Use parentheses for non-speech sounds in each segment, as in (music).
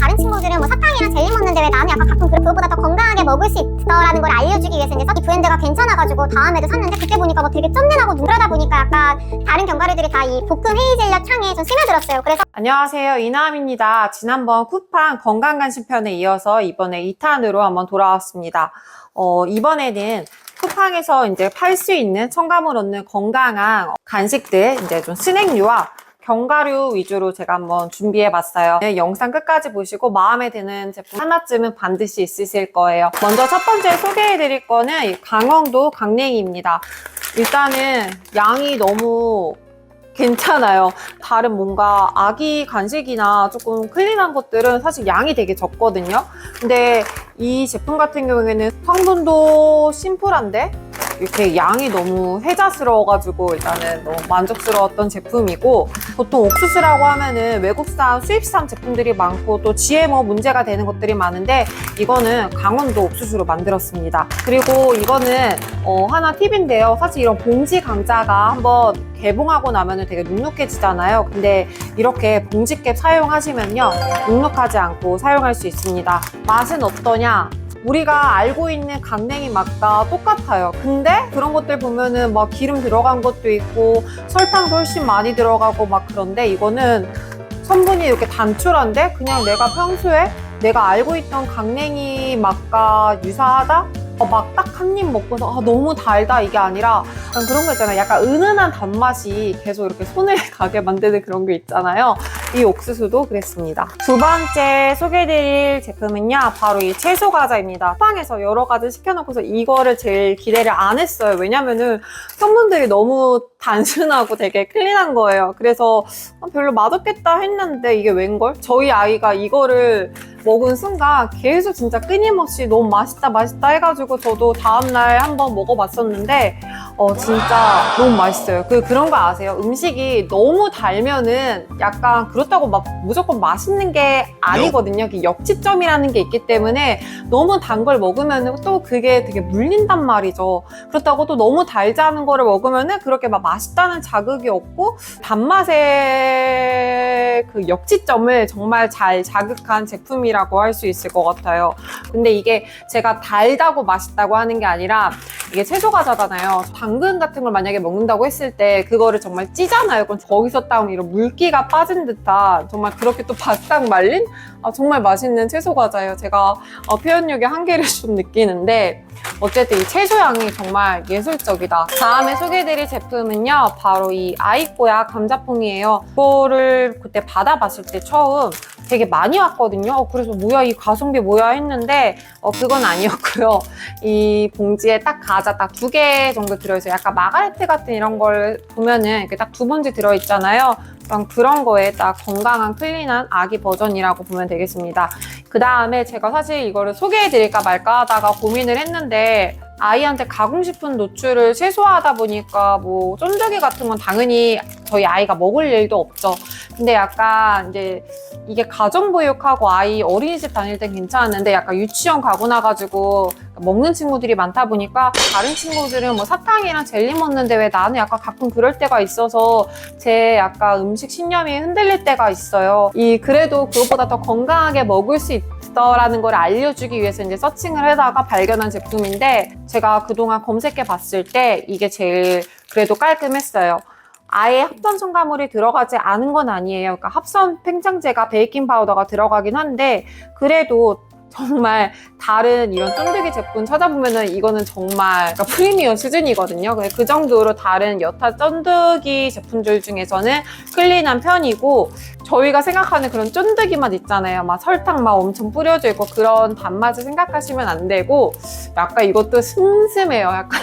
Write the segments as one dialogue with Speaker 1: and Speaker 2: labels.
Speaker 1: 다른 친구들은 뭐 사탕이랑 젤리 먹는데 왜 나는 약간 가끔 그- 그것보다 더 건강하게 먹을 수 있다라는 걸 알려주기 위해서 이제 이 브랜드가 괜찮아가지고 다음에도 샀는데 그때 보니까 뭐 되게 쩐내나고 누르다 보니까 약간 다른 견과류들이 다 이 볶음 헤이즐넛 향에 좀 스며들었어요. 그래서
Speaker 2: 안녕하세요. 이나입니다. 지난번 쿠팡 건강간식편에 이어서 이번에 2탄으로 한번 돌아왔습니다. 어, 이번에는 쿠팡에서 이제 팔 수 있는 첨가물 없는 건강한 간식들, 이제 좀 스낵류와 견과류 위주로 제가 한번 준비해 봤어요. 네, 영상 끝까지 보시고 마음에 드는 제품 하나쯤은 반드시 있으실 거예요. 먼저 첫 번째 소개해 드릴 거는 이 강원도 강냉이입니다. 일단은 양이 너무 괜찮아요. 다른 뭔가 아기 간식이나 조금 클린한 것들은 사실 양이 되게 적거든요. 근데 이 제품 같은 경우에는 성분도 심플한데 이렇게 양이 너무 혜자스러워가지고 일단은 너무 만족스러웠던 제품이고 보통 옥수수라고 하면은 외국산 수입산 제품들이 많고 또 GMO 문제가 되는 것들이 많은데 이거는 강원도 옥수수로 만들었습니다. 그리고 이거는 어, 하나 팁인데요. 사실 이런 봉지 감자가 한번 개봉하고 나면은 되게 눅눅해지잖아요. 근데 이렇게 봉지캡 사용하시면요. 눅눅하지 않고 사용할 수 있습니다. 맛은 어떠냐? 우리가 알고 있는 강냉이 맛과 똑같아요. 근데 그런 것들 보면은 막 기름 들어간 것도 있고 설탕도 훨씬 많이 들어가고 막 그런데 이거는 성분이 이렇게 단출한데 그냥 내가 평소에 내가 알고 있던 강냉이 맛과 유사하다? 어, 막딱 한 입 먹고서 아, 너무 달다 이게 아니라 그런 거 있잖아요. 약간 은은한 단맛이 계속 이렇게 손을 (laughs) 가게 만드는 그런 게 있잖아요. 이 옥수수도 그랬습니다. 두 번째 소개해드릴 제품은요. 바로 이 채소 과자입니다. 쿠팡에서 여러 가지 시켜놓고서 이거를 제일 기대를 안 했어요. 왜냐면은 성분들이 너무 단순하고 되게 클린한 거예요. 그래서 아, 별로 맛없겠다 했는데 이게 웬걸? 저희 아이가 이거를 먹은 순간 계속 진짜 끊임없이 너무 맛있다 맛있다 해가지고 저도 다음날 한번 먹어봤었는데 어 진짜 너무 맛있어요. 그 그런 거 아세요? 음식이 너무 달면은 약간 그렇다고 막 무조건 맛있는 게 아니거든요. 그 역치점이라는 게 있기 때문에 너무 단 걸 먹으면은 또 그게 되게 물린단 말이죠. 그렇다고 또 너무 달지 않은 거를 먹으면은 그렇게 막 맛있다는 자극이 없고 단맛의 그 역치점을 정말 잘 자극한 제품이라 고 할 수 있을 것 같아요. 근데 이게 제가 달다고 맛있다고 하는 게 아니라 이게 채소 과자잖아요. 당근 같은 걸 만약에 먹는다고 했을 때 그거를 정말 찌잖아요. 그럼 거기서 따온 이런 물기가 빠진 듯한 정말 그렇게 또 바싹 말린 아, 정말 맛있는 채소 과자예요. 제가 어, 표현력의 한계를 (laughs) 좀 느끼는데 어쨌든 이 채소 양이 정말 예술적이다. 다음에 소개해드릴 제품은요. 바로 이 아이꼬야 감자퐁이에요. 이거를 그때 받아봤을 때 처음 되게 많이 왔거든요. 어, 그래서 뭐야 이 가성비 뭐야 했는데 어, 그건 아니었고요. (laughs) 이 봉지에 딱 과자 딱 두 개 정도 들어있어요. 약간 마가레트 같은 이런 걸 보면은 이렇게 딱 두 번째 들어있잖아요. 그런 그런 거에 딱 건강한 클린한 아기 버전이라고 보면 되겠습니다. 그 다음에 제가 사실 이거를 소개해드릴까 말까 하다가 고민을 했는데 아이한테 가공식품 노출을 최소화하다 보니까 뭐 쫀득이 같은 건 당연히 저희 아이가 먹을 일도 없죠. 근데 약간 이제 이게 가정보육하고 아이 어린이집 다닐 땐 괜찮았는데 약간 유치원 가고 나가지고 먹는 친구들이 많다 보니까 다른 친구들은 뭐 사탕이랑 젤리 먹는데 왜 나는 약간 가끔 그럴 때가 있어서 제 약간 음식 신념이 흔들릴 때가 있어요. 이 그래도 그것보다 더 건강하게 먹을 수 있 다라는 걸 알려주기 위해서 이제 서칭을 하다가 발견한 제품인데 제가 그동안 검색해 봤을 때 이게 제일 그래도 깔끔했어요. 아예 합성 첨가물이 들어가지 않은 건 아니에요. 그러니까 합성 팽창제가 베이킹 파우더가 들어가긴 한데 그래도 정말 다른 이런 쫀득이 제품 찾아보면은 이거는 정말 그러니까 프리미엄 수준이거든요. 그 정도로 다른 여타 쫀득이 제품들 중에서는 클린한 편이고 저희가 생각하는 그런 쫀득이 맛 있잖아요. 막 설탕 막 엄청 뿌려져 있고 그런 단맛을 생각하시면 안 되고 약간 이것도 슴슴해요. 약간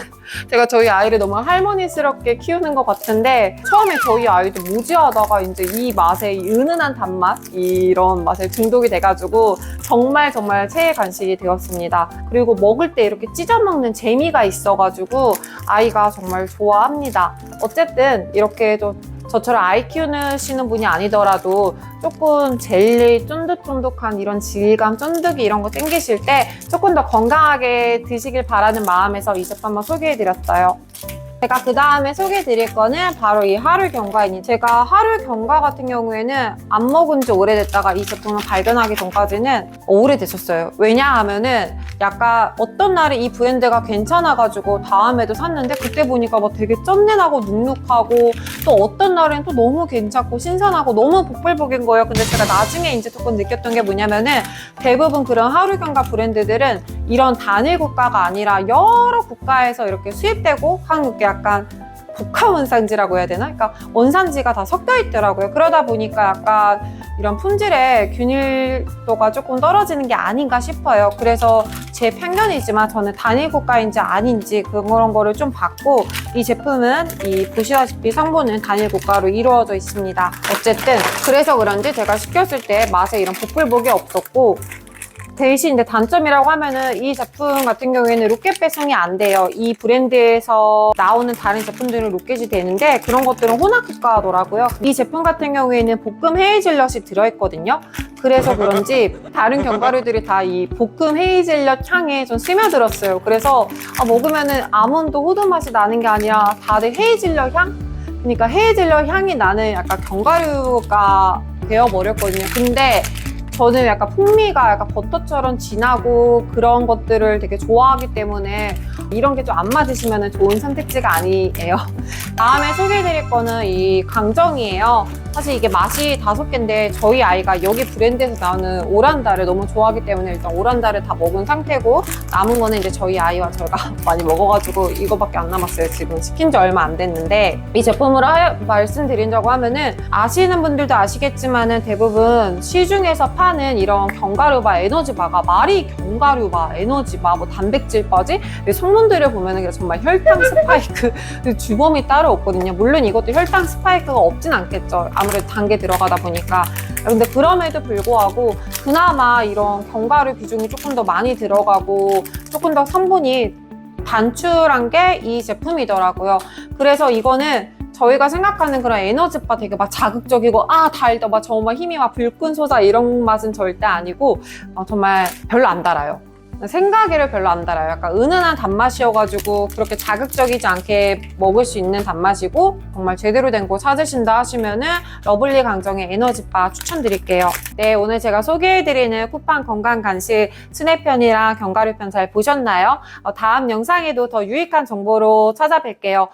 Speaker 2: 제가 저희 아이를 너무 할머니스럽게 키우는 것 같은데 처음에 저희 아이도 무지하다가 이제 이 맛에 이 은은한 단맛 이런 맛에 중독이 돼가지고 정말 정말 최애 간식이 되었습니다. 그리고 먹을 때 이렇게 찢어 먹는 재미가 있어가지고 아이가 정말 좋아합니다. 어쨌든 이렇게 또 저처럼 아이 키우시는 분이 아니더라도 조금 젤리 쫀득쫀득한 이런 질감, 쫀득이 이런 거 땡기실 때 조금 더 건강하게 드시길 바라는 마음에서 이 제품 한번 소개해드렸어요. 제가 그 다음에 소개해드릴 거는 바로 이 하루 경과인이 제가 하루 경과 같은 경우에는 안 먹은 지 오래됐다가 이 제품을 발견하기 전까지는 오래됐었어요. 왜냐하면은 약간 어떤 날에 이 브랜드가 괜찮아가지고 다음에도 샀는데 그때 보니까 막 되게 쩐내나고 눅눅하고 또 어떤 날엔 또 너무 괜찮고 신선하고 너무 복불복인 거예요. 근데 제가 나중에 이제 조금 느꼈던 게 뭐냐면은 대부분 그런 하루 경과 브랜드들은 이런 단일 국가가 아니라 여러 국가에서 이렇게 수입되고 한국에 약간 복합 원산지라고 해야 되나? 그러니까 원산지가 다 섞여 있더라고요. 그러다 보니까 약간 이런 품질의 균일도가 조금 떨어지는 게 아닌가 싶어요. 그래서 제 편견이지만 저는 단일 국가인지 아닌지 그런 거를 좀 봤고 이 제품은 이 보시다시피 성분은 단일 국가로 이루어져 있습니다. 어쨌든 그래서 그런지 제가 시켰을 때 맛에 이런 복불복이 없었고 대신 이제 단점이라고 하면은 이 제품 같은 경우에는 로켓 배송이 안 돼요. 이 브랜드에서 나오는 다른 제품들은 로켓이 되는데 그런 것들은 혼합 국가더라고요. 이 제품 같은 경우에는 볶음 헤이즐넛이 들어있거든요. 그래서 그런지 다른 견과류들이 다 이 볶음 헤이즐넛 향에 좀 스며들었어요. 그래서 아, 먹으면은 아몬드 호두 맛이 나는 게 아니라 다들 헤이즐넛 향? 그러니까 헤이즐넛 향이 나는 약간 견과류가 되어버렸거든요. 근데 저는 약간 풍미가 약간 버터처럼 진하고 그런 것들을 되게 좋아하기 때문에 이런 게 좀 안 맞으시면 좋은 선택지가 아니에요. (laughs) 다음에 소개해드릴 거는 이 강정이에요. 사실 이게 맛이 다섯 개인데 저희 아이가 여기 브랜드에서 나오는 오란다를 너무 좋아하기 때문에 일단 오란다를 다 먹은 상태고 남은 거는 이제 저희 아이와 저희가 (laughs) 많이 먹어가지고 이거밖에 안 남았어요. 지금 시킨 지 얼마 안 됐는데 이 제품으로 하- 말씀드린다고 하면은 아시는 분들도 아시겠지만은 대부분 시중에서 파는 이런 견과류바 에너지바가 말이 견과류바 에너지바 뭐 단백질바지 이 성분들을 보면은 정말 혈당 스파이크 그 (laughs) 주범이 따로 없거든요. 물론 이것도 혈당 스파이크가 없진 않겠죠. 아무래도 단게 들어가다 보니까. 근데 그럼에도 불구하고 그나마 이런 견과류 비중이 조금 더 많이 들어가고 조금 더 성분이 단출한 게 이 제품이더라고요. 그래서 이거는 저희가 생각하는 그런 에너지바 되게 막 자극적이고 아 달다 막 정말 힘이 막 불끈 솟아 이런 맛은 절대 아니고 어, 정말 별로 안 달아요. 생가기를 별로 안 달아요. 약간 은은한 단맛이어가지고 그렇게 자극적이지 않게 먹을 수 있는 단맛이고 정말 제대로 된 거 찾으신다 하시면은 러블리 강정의 에너지바 추천드릴게요. 네, 오늘 제가 소개해드리는 쿠팡 건강 간식 스낵편이랑 견과류편 잘 보셨나요? 어, 다음 영상에도 더 유익한 정보로 찾아뵐게요.